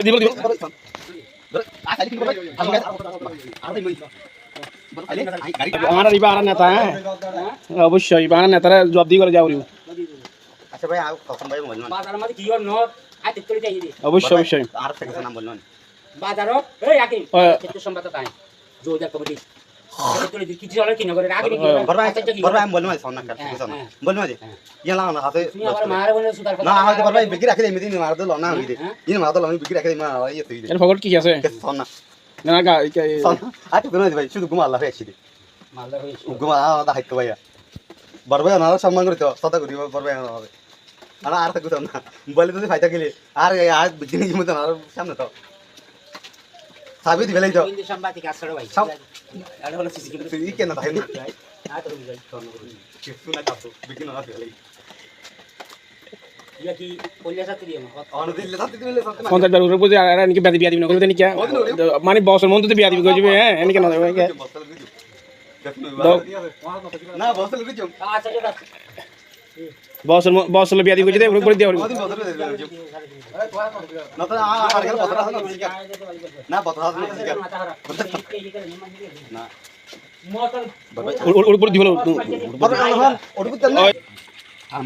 দিব দিব আমার ইবা আর নেতা হ্যাঁ অবশ্যই ইবা আর নেতারা জব দিয়ে করে যাওয়া আচ্ছা ভাই আর কখন ভাই বলবেন বাজার মধ্যে কি হল নট আই তেত যাই দি অবশ্যই অবশ্যই আর থেকে নাম এই আগে। ক্ষেত্র কমিটি কি ভাই আচ্ছা কাট হ্যাঁ, হ্যাঁ। ইয়া তুমি ইয়ে কি আছে? তুমি ভাই ওনারা সম্মান করিত সদা করি বড় ভাই হবে আর আর থাকতো না। বলে যদি ফাইতা গেলে। আর আর বিক্রি মতো আর সামনে তো। সাবি দিবে লাইতো কিন্তু সম্পাদ ভাই। আর হলো সিসি ক্যামেরা তুই কেন তাই না আর তো বুঝাই কিছু না কাটো বিক্রি না দিবে ইয়া কি পল্লিয়া সাথে দিয়ে অন দিলে সাথে দিলে সাথে না পঞ্চাশ উপরে বুঝে আর এনকে বিয়া দিবি না করবে নিকা মানে বসের মন তো বিয়া দিবি কইবে হ্যাঁ? কেন না না বসল কিছু আচ্ছা যেটা বসের বসের বিয়া দিবি দিয়ে তো দিব ওড় বুঝতে না আর